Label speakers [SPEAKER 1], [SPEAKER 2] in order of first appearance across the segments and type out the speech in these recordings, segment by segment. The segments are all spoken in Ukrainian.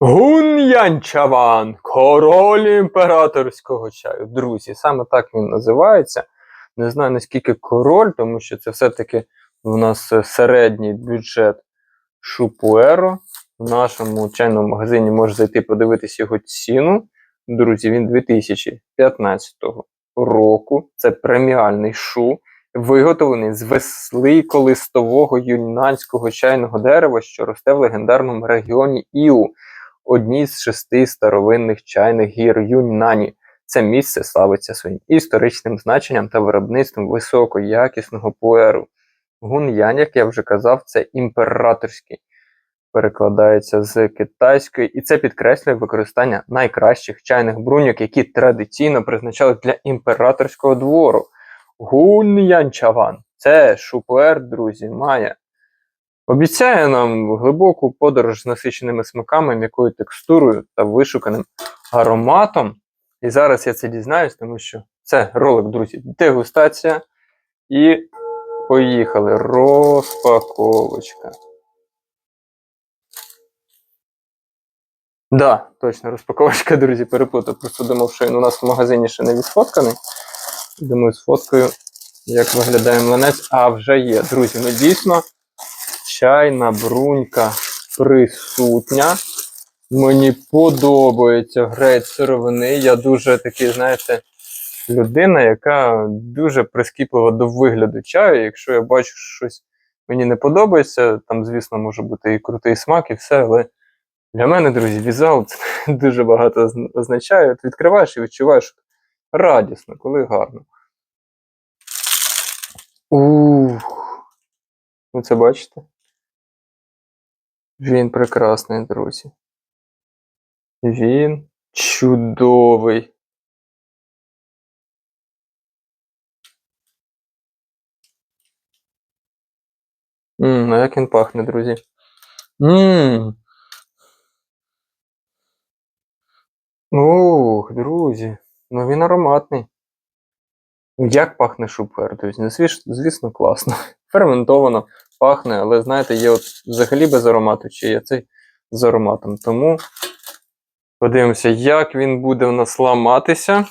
[SPEAKER 1] Гун'янчаван, король імператорського чаю. Друзі, саме так він називається. Не знаю наскільки король, тому що це все-таки в нас е, середній бюджет Шупуеро. В нашому чайному магазині можеш зайти подивитись його ціну. Друзі, він 2015 року. Це преміальний шу, виготовлений з весликолистового юнанського чайного дерева, що росте в легендарному регіоні Іу, одній з шести старовинних чайних гір Юньнані. Це місце славиться своїм історичним значенням та виробництвом високоякісного пуеру. Гун'янь, як я вже казав, це імператорський. Перекладається з китайської, і це підкреслює використання найкращих чайних бруньок, які традиційно призначали для імператорського двору. Гун'янчаван. Це шупуер, друзі, має. Обіцяє нам глибоку подорож з насиченими смаками, м'якою текстурою та вишуканим ароматом. І зараз я це дізнаюсь, тому що це ролик, друзі, дегустація. І поїхали. Розпаковочка. Да, точно, розпаковочка, друзі, перепутав. Просто думав, що він у нас в магазині ще не відфотканий. Думаю, сфоткаю, як виглядає млинець. А вже є. Друзі, ну дійсно, чайна брунька присутня. Мені подобається грець сировини. Я дуже такий, знаєте, людина, яка дуже прискіплива до вигляду чаю. Якщо я бачу, що щось мені не подобається, там, звісно, може бути і крутий смак, і все, але для мене, друзі, візуал це дуже багато означає. От відкриваєш і відчуваєш радісно, коли гарно. Ух. Ви це бачите? Він прекрасний, друзі. Він чудовий. Ммм, а як він пахне, друзі? Ммм. Ух, друзі. Ну він ароматний. Як пахне шупер, друзі? Ну, звісно, класно. Ферментовано пахне, але знаєте, є от взагалі без аромату, чи є цей з ароматом. Тому подивимося, як він буде в нас ламатися,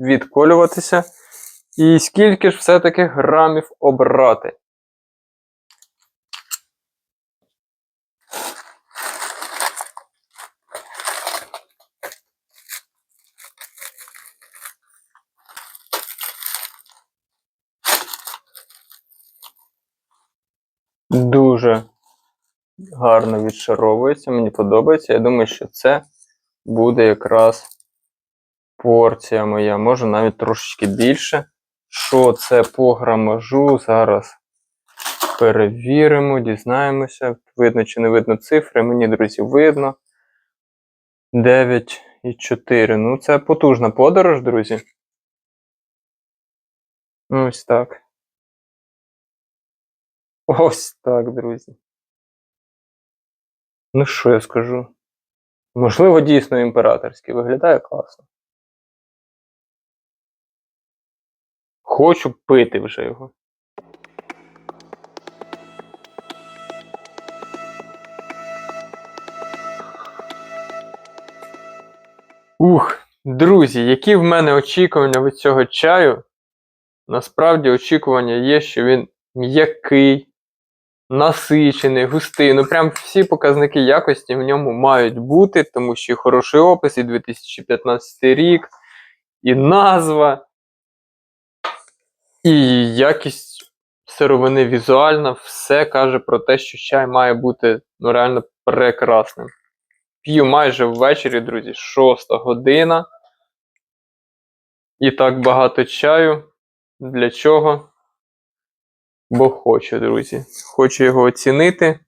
[SPEAKER 1] відколюватися. І скільки ж все-таки грамів обрати. Дуже гарно відшаровується, мені подобається. Я думаю, що це буде якраз порція моя, може навіть трошечки більше. Що це по грамажу? Зараз перевіримо, дізнаємося. Видно чи не видно цифри. Мені, друзі, видно. 9,4. Ну, це потужна подорож, друзі. Ось так. Ось так, друзі. Ну, що я скажу? Можливо, дійсно імператорський. Виглядає класно. Хочу пити вже його. Ух, друзі, які в мене очікування від цього чаю? Насправді очікування є, що він м'який, насичений, густий. Ну, прям всі показники якості в ньому мають бути, тому що і хороший опис, і 2015 рік, і назва, і якість сировини візуальна, все каже про те, що чай має бути ну, реально прекрасним. П'ю майже ввечері, друзі, 6 година. І так багато чаю. Для чого? Бо хочу, друзі. Хочу його оцінити.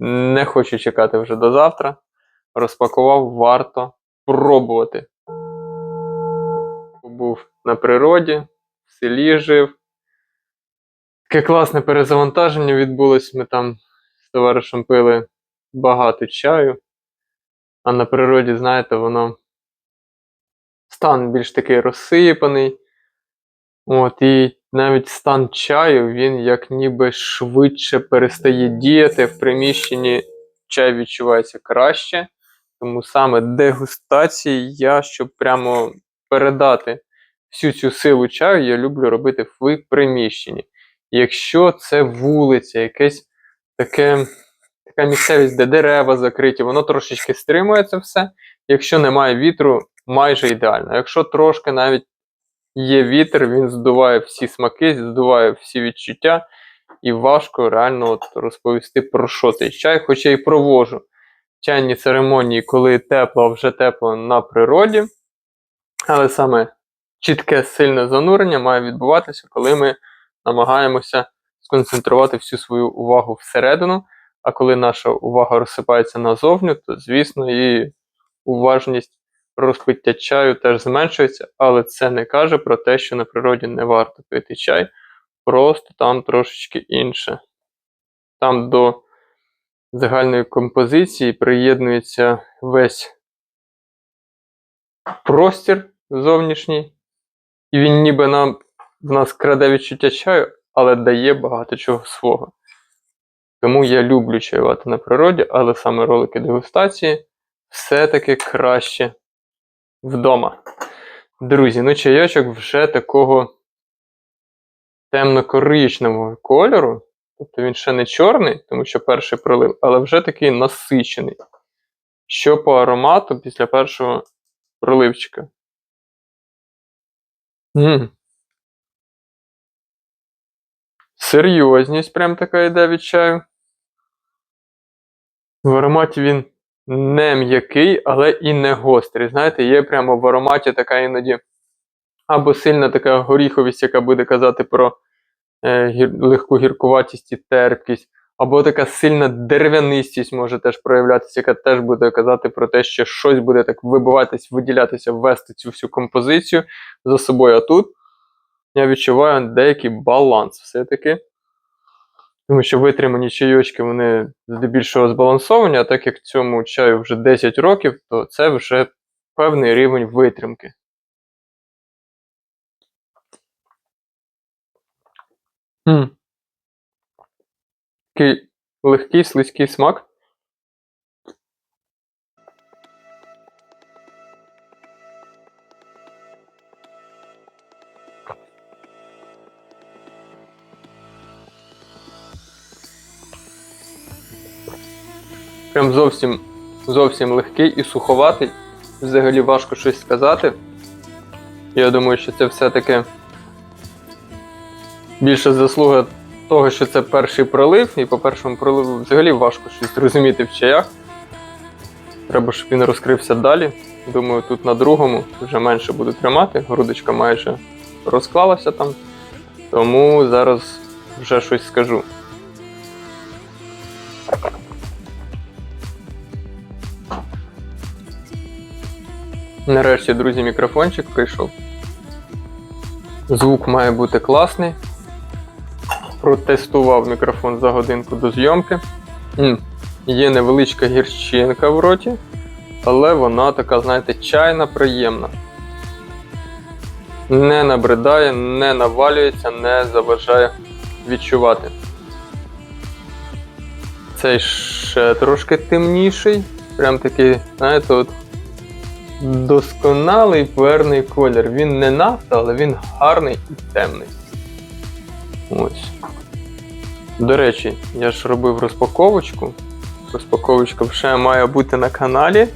[SPEAKER 1] Не хочу чекати вже до завтра. Розпакував, варто пробувати. Був на природі, в селі жив. Таке класне перезавантаження відбулось. Ми там з товаришем пили багато чаю. А на природі, знаєте, воно стан більш такий розсипаний. От, і навіть стан чаю, він як ніби швидше перестає діяти. В приміщенні чай відчувається краще. Тому саме дегустації я, щоб прямо передати всю цю силу чаю, я люблю робити в приміщенні. Якщо це вулиця, якесь таке, така місцевість, де дерева закриті, воно трошечки стримує це все. Якщо немає вітру, майже ідеально. Якщо трошки навіть є вітер, він здуває всі смаки, здуває всі відчуття, і важко реально от розповісти про що цей чай, хоча й провожу чайні церемонії, коли тепло, а вже тепло на природі. Але саме чітке сильне занурення має відбуватися, коли ми намагаємося сконцентрувати всю свою увагу всередину. А коли наша увага розсипається назовню, то, звісно, і уважність розпиття чаю теж зменшується, але це не каже про те, що на природі не варто пити чай. Просто там трошечки інше. Там до загальної композиції приєднується весь простір зовнішній, і він ніби нам в нас краде відчуття чаю, але дає багато чого свого. Тому я люблю чаювати на природі, але саме ролики дегустації все-таки краще вдома. Друзі, ну чайочок вже такого темно-коричневого кольору. Тобто він ще не чорний, тому що перший пролив, але вже такий насичений. Що по аромату після першого проливчика. М. Серйозність прям така йде від чаю. В ароматі він не м'який, але і не гострий. Знаєте, є прямо в ароматі така іноді або сильна така горіховість, яка буде казати про е, гір, легку гіркуватість і терпкість, або така сильна дерев'янистість може теж проявлятися, яка теж буде казати про те, що щось буде так вибиватись, виділятися, ввести цю всю композицію за собою. А тут я відчуваю деякий баланс все-таки. Тому що витримані чайочки, вони здебільшого збалансовані, а так як цьому чаю вже 10 років, то це вже певний рівень витримки. М. Такий легкий слизький смак. Прям зовсім зовсім легкий і суховатий. Взагалі важко щось сказати. Я думаю, що це все-таки більше заслуга того, що це перший пролив, і по першому проливу взагалі важко щось зрозуміти в чаях. Треба, щоб він розкрився далі. Думаю, тут на другому вже менше буду тримати, грудочка майже розклалася там. Тому зараз вже щось скажу. Нарешті, друзі, мікрофончик прийшов. Звук має бути класний. Протестував мікрофон за годинку до зйомки. М, Є невеличка гірчинка в роті, але вона така, знаєте, чайна, приємна. Не набридає, не навалюється, не заважає відчувати. Цей ще трошки темніший. Прям такий, знаєте, от досконалий пуерний колір. Він не нафта, але він гарний і темний. Ось. До речі, я ж робив розпаковочку. Розпаковочка вже має бути на каналі.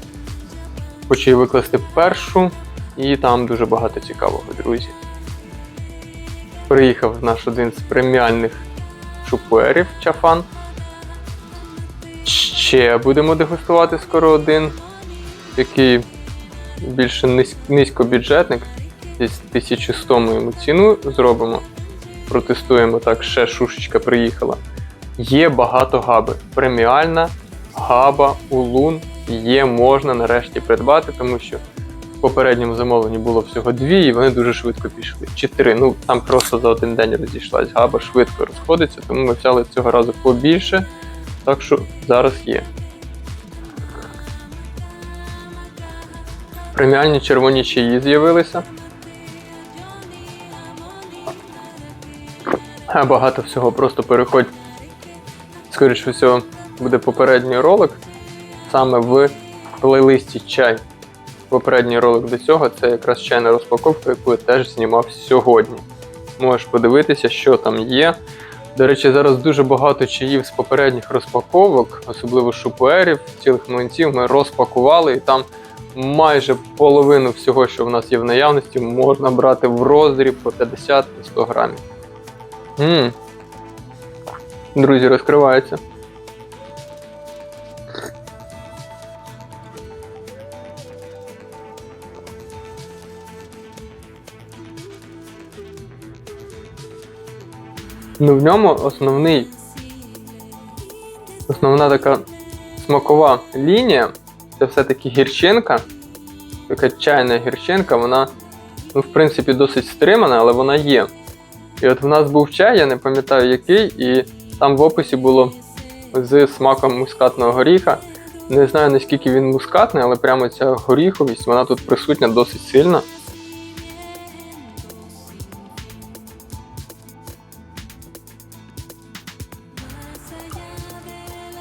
[SPEAKER 1] Хочу її викласти першу, і там дуже багато цікавого, друзі. Приїхав наш один з преміальних шупуерів Чафан. Ще будемо дегустувати скоро один, який більше низь- низькобюджетник. Десь 1100 ми йому ціну зробимо. Протестуємо так, ще шушечка приїхала. Є багато габи. Преміальна габа, улун є, можна нарешті придбати, тому що в попередньому замовленні було всього дві, і вони дуже швидко пішли. Чи три. Ну там просто за один день розійшлась. Габа швидко розходиться, тому ми взяли цього разу побільше. Так що зараз є. Преміальні червоні чаї з'явилися. А багато всього просто переходь. Скоріше всього, буде попередній ролик саме в плейлисті чай. Попередній ролик до цього це якраз чайна розпаковка, яку я теж знімав сьогодні. Можеш подивитися, що там є. До речі, зараз дуже багато чаїв з попередніх розпаковок, особливо шупуерів, цілих млинців, ми розпакували і там майже половину всього, що в нас є в наявності, можна брати в роздріб по 50 по 100 грамів. м Друзі, розкривається. Ну, в ньому основний, основна така смакова лінія це все-таки гірчинка. Така чайна гірчинка, вона, ну, в принципі, досить стримана, але вона є. І от в нас був чай, я не пам'ятаю який, і там в описі було з смаком мускатного горіха. Не знаю наскільки він мускатний, але прямо ця горіховість, вона тут присутня досить сильно.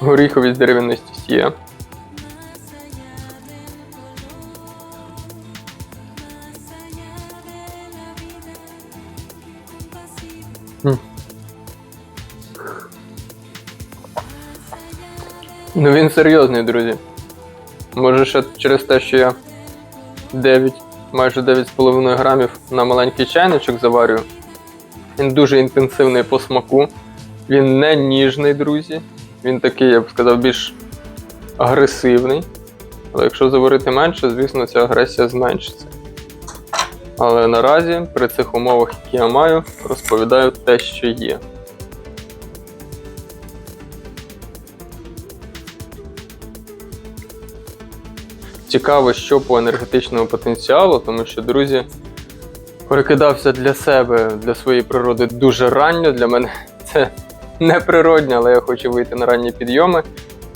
[SPEAKER 1] Горіховість дерев'яності є. Ну він серйозний, друзі. Може ще через те, що я 9, майже 9,5 грамів на маленький чайничок заварюю. Він дуже інтенсивний по смаку. Він не ніжний, друзі. Він такий, я б сказав, більш агресивний. Але якщо заварити менше, звісно, ця агресія зменшиться. Але наразі при цих умовах, які я маю, розповідаю те, що є. Цікаво, що по енергетичному потенціалу, тому що, друзі, перекидався для себе, для своєї природи дуже ранньо. Для мене це неприродньо, але я хочу вийти на ранні підйоми.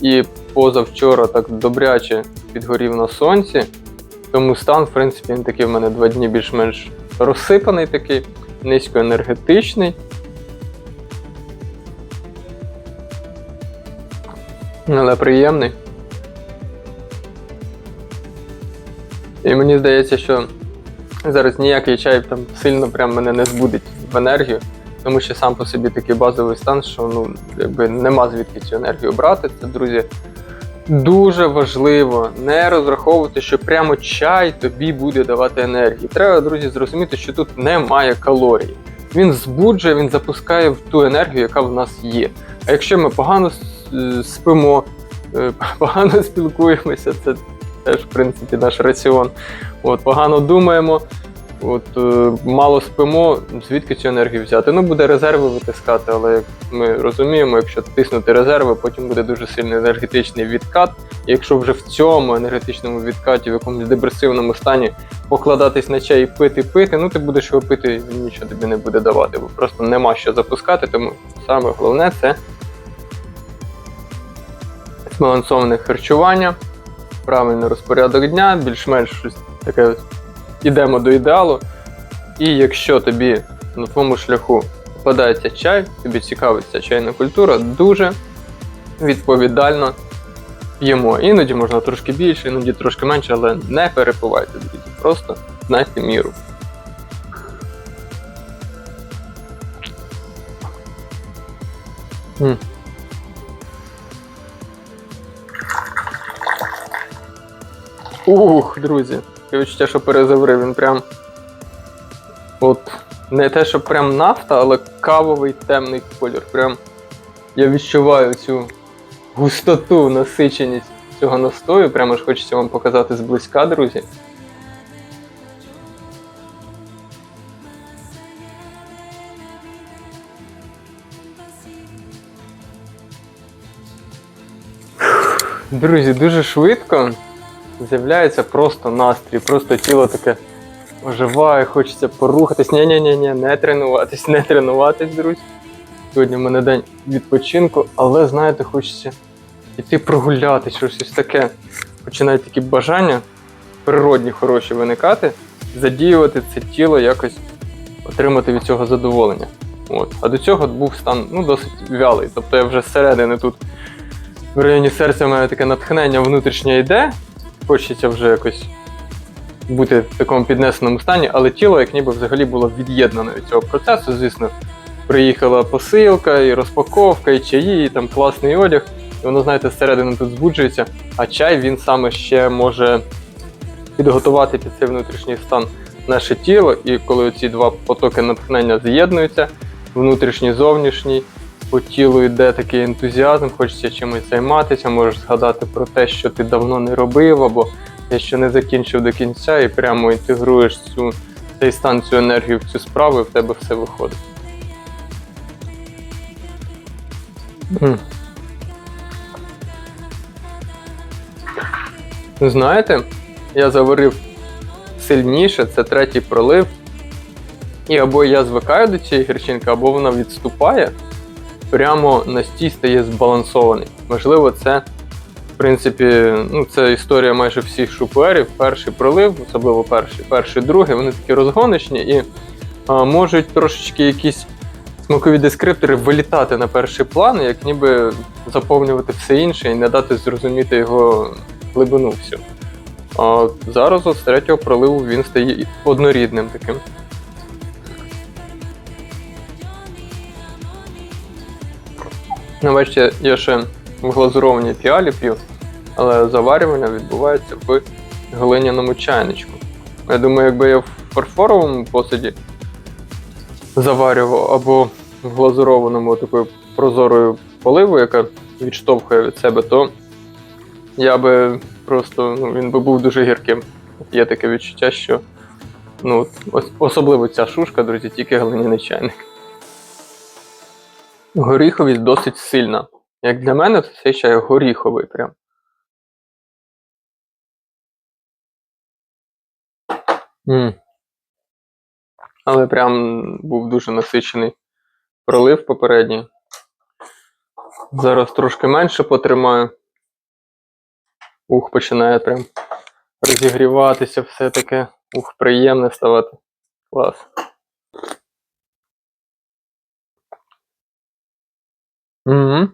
[SPEAKER 1] І позавчора так добряче підгорів на сонці. Тому стан, в принципі, він такий в мене два дні більш-менш розсипаний, такий, низькоенергетичний. Але приємний. І мені здається, що зараз ніякий чай там сильно прям мене не збудить в енергію, тому що сам по собі такий базовий стан, що ну, якби нема звідки цю енергію брати. Це, друзі, Дуже важливо не розраховувати, що прямо чай тобі буде давати енергію. Треба, друзі, зрозуміти, що тут немає калорій. Він збуджує, він запускає в ту енергію, яка в нас є. А якщо ми погано спимо, е, погано спілкуємося, це теж, в принципі, наш раціон. От, погано думаємо, от, е, мало спимо, звідки цю енергію взяти? Ну, буде резерви витискати, але як ми розуміємо, якщо тиснути резерви, потім буде дуже сильний енергетичний відкат. І якщо вже в цьому енергетичному відкаті, в якомусь депресивному стані покладатись на чай і пити, пити, ну ти будеш його пити, він нічого тобі не буде давати, бо просто нема що запускати. Тому саме головне це збалансоване харчування, правильний розпорядок дня, більш-менш щось таке ідемо до ідеалу. І якщо тобі на твоєму шляху попадається чай, тобі цікавиться чайна культура, дуже відповідально п'ємо. Іноді можна трошки більше, іноді трошки менше, але не перепивайте, друзі. Просто знайте міру. М. Ух, друзі. Таке відчуття, що перезаврив, він прям. От, не те, що прям нафта, але кавовий темний колір. Прям я відчуваю цю густоту, насиченість цього настою. Прямо ж хочеться вам показати зблизька, друзі. Друзі, дуже швидко з'являється просто настрій, просто тіло таке оживає, хочеться порухатись. ні ні ні ні не тренуватись, не тренуватись, друзі. Сьогодні в мене день відпочинку, але знаєте, хочеться йти прогулятись, щось ось таке. Починають такі бажання природні, хороші виникати, задіювати це тіло, якось отримати від цього задоволення. От. А до цього був стан ну, досить вялий. Тобто я вже зсередини тут в районі серця в таке натхнення внутрішнє йде, хочеться вже якось бути в такому піднесеному стані, але тіло як ніби взагалі було від'єднано від цього процесу. Звісно, приїхала посилка, і розпаковка, і чаї, і там класний одяг. І воно, знаєте, зсередини тут збуджується, а чай він саме ще може підготувати під цей внутрішній стан наше тіло. І коли ці два потоки натхнення з'єднуються, внутрішній, зовнішній, по тілу йде такий ентузіазм, хочеться чимось займатися, можеш згадати про те, що ти давно не робив, або те, що не закінчив до кінця, і прямо інтегруєш цю, цей стан, цю енергію в цю справу, і в тебе все виходить. Знаєте, я заварив сильніше, це третій пролив. І або я звикаю до цієї гірчинки, або вона відступає. Прямо настій стає збалансований. Можливо, це, в принципі, ну, це історія майже всіх шупуерів. Перший пролив, особливо перший, перший, другий, вони такі розгоночні і а, можуть трошечки якісь смакові дескриптори вилітати на перший план, як ніби заповнювати все інше і не дати зрозуміти його глибину всю. А зараз з третього проливу він стає однорідним таким. Бачите, я ще в глазурованій піалі п'ю, але заварювання відбувається в глиняному чайничку. Я думаю, якби я в фарфоровому посуді заварював або в глазурованому такою прозорою поливою, яка відштовхує від себе, то я би просто ну, він би був дуже гірким. Є таке відчуття, що ну, особливо ця шушка, друзі, тільки глиняний чайник. Горіховість досить сильна. Як для мене, то цей чай горіховий прям. М. Але прям був дуже насичений пролив попередній. Зараз трошки менше потримаю. Ух, починає прям розігріватися, все таке. Ух, приємне ставати. Клас. Угу.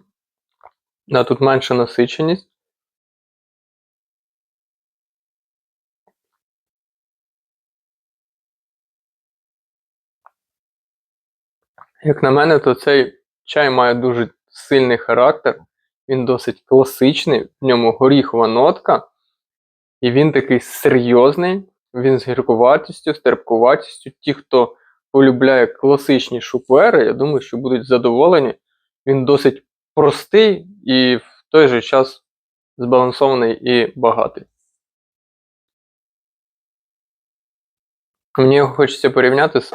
[SPEAKER 1] Да, тут менша насиченість. Як на мене, то цей чай має дуже сильний характер. Він досить класичний, в ньому горіхова нотка, і він такий серйозний, він з гіркуватістю, з терпкуватістю. Ті, хто полюбляє класичні шупуери, я думаю, що будуть задоволені. Він досить простий і в той же час збалансований і багатий. Мені його хочеться порівняти з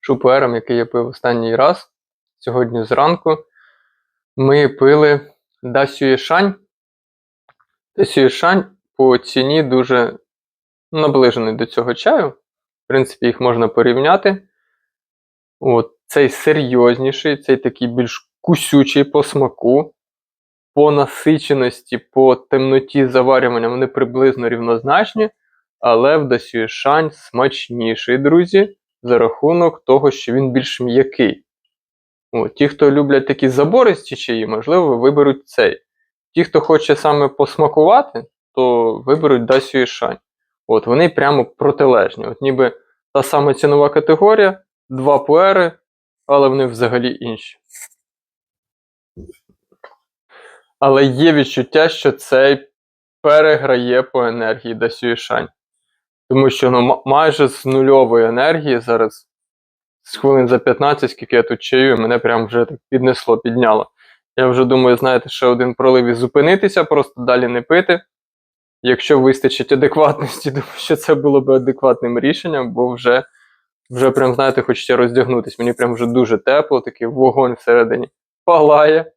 [SPEAKER 1] шупуером, який я пив останній раз. Сьогодні зранку ми пили Дасюєшань. Дасюєшань по ціні дуже наближений до цього чаю. В принципі, їх можна порівняти. От, цей серйозніший, цей такий більш кусючий по смаку, по насиченості, по темноті заварювання вони приблизно рівнозначні, але в Дасюєшань смачніший, друзі, за рахунок того, що він більш м'який. Ті, хто люблять такі забористі чаї, можливо, виберуть цей. Ті, хто хоче саме посмакувати, то виберуть Дасюєшань. От, вони прямо протилежні. От ніби та сама цінова категорія, два пуери, але вони взагалі інші. Але є відчуття, що цей переграє по енергії Дасюєшань. Тому що ну, майже з нульової енергії зараз, з хвилин за 15, скільки я тут чаю, мене прям вже так піднесло, підняло. Я вже думаю, знаєте, ще один пролив і зупинитися, просто далі не пити. Якщо вистачить адекватності, думаю, що це було б адекватним рішенням, бо вже, вже прям, знаєте, хочеться роздягнутися. Мені прям вже дуже тепло, такий вогонь всередині палає.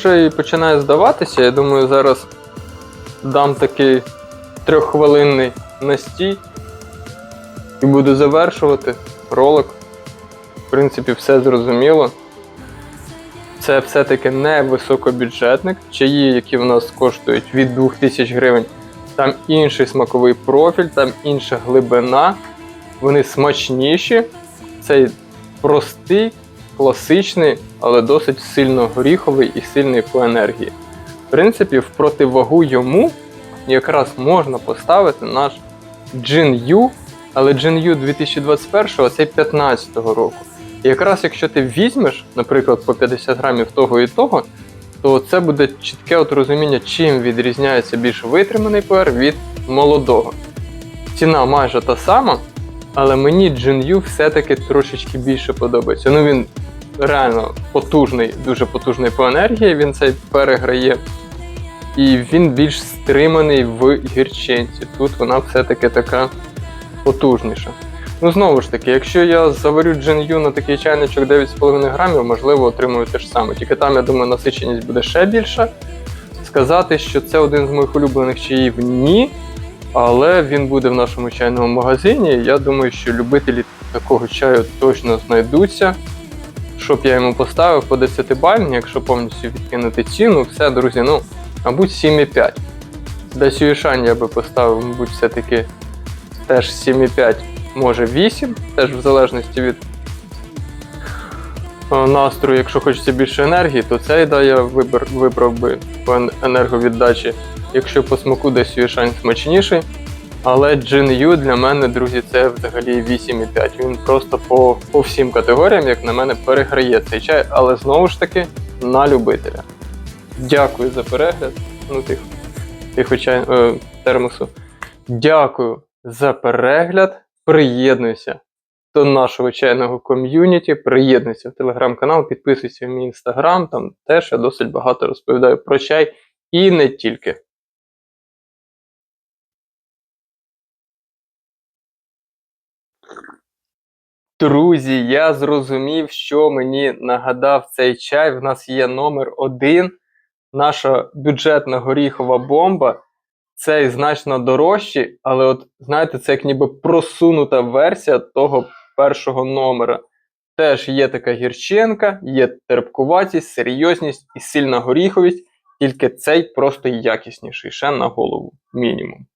[SPEAKER 1] Вже і починає здаватися, я думаю, зараз дам такий трьоххвилинний настій і буду завершувати ролик. В принципі, все зрозуміло. Це все-таки не високобюджетник. Чаї, які в нас коштують від 2000 гривень, там інший смаковий профіль, там інша глибина. Вони смачніші. Цей простий, класичний, але досить сильно горіховий і сильний по енергії. В принципі, в противагу йому якраз можна поставити наш Jin Yu, але Jin Yu 2021 це 15 року. І якраз якщо ти візьмеш, наприклад, по 50 грамів того і того, то це буде чітке от розуміння, чим відрізняється більш витриманий пуер від молодого. Ціна майже та сама, але мені Jin Yu все-таки трошечки більше подобається. Ну він реально потужний, дуже потужний по енергії, він цей переграє. І він більш стриманий в гірчинці. Тут вона все-таки така потужніша. Ну, знову ж таки, якщо я заварю джин-ю на такий чайничок 9,5 грамів, можливо, отримую те ж саме. Тільки там, я думаю, насиченість буде ще більша. Сказати, що це один з моїх улюблених чаїв, ні. Але він буде в нашому чайному магазині. Я думаю, що любителі такого чаю точно знайдуться. Щоб я йому поставив по 10 бальні, якщо повністю відкинути ціну, все, друзі, ну, мабуть, 7,5. Десь Юшань я би поставив, мабуть, все-таки теж 7,5, може 8, теж в залежності від е, настрою, якщо хочеться більше енергії, то цей да, я вибрав би по енерговіддачі. Якщо по смаку десь Юшань смачніший. Але Джин Ю для мене, друзі, це взагалі 8,5. Він просто по, по всім категоріям, як на мене, переграє цей чай, але знову ж таки на любителя. Дякую за перегляд. Ну, тихо, тихо чай, е, термосу. Дякую за перегляд. Приєднуйся до нашого чайного ком'юніті, приєднуйся в телеграм-канал, підписуйся в мій інстаграм, там теж я досить багато розповідаю про чай і не тільки. Друзі, я зрозумів, що мені нагадав цей чай. В нас є номер один. Наша бюджетна горіхова бомба. Цей значно дорожчий, але от знаєте, це як ніби просунута версія того першого номера. Теж є така гірчинка, є терпкуватість, серйозність і сильна горіховість, тільки цей просто якісніший, ще на голову мінімум.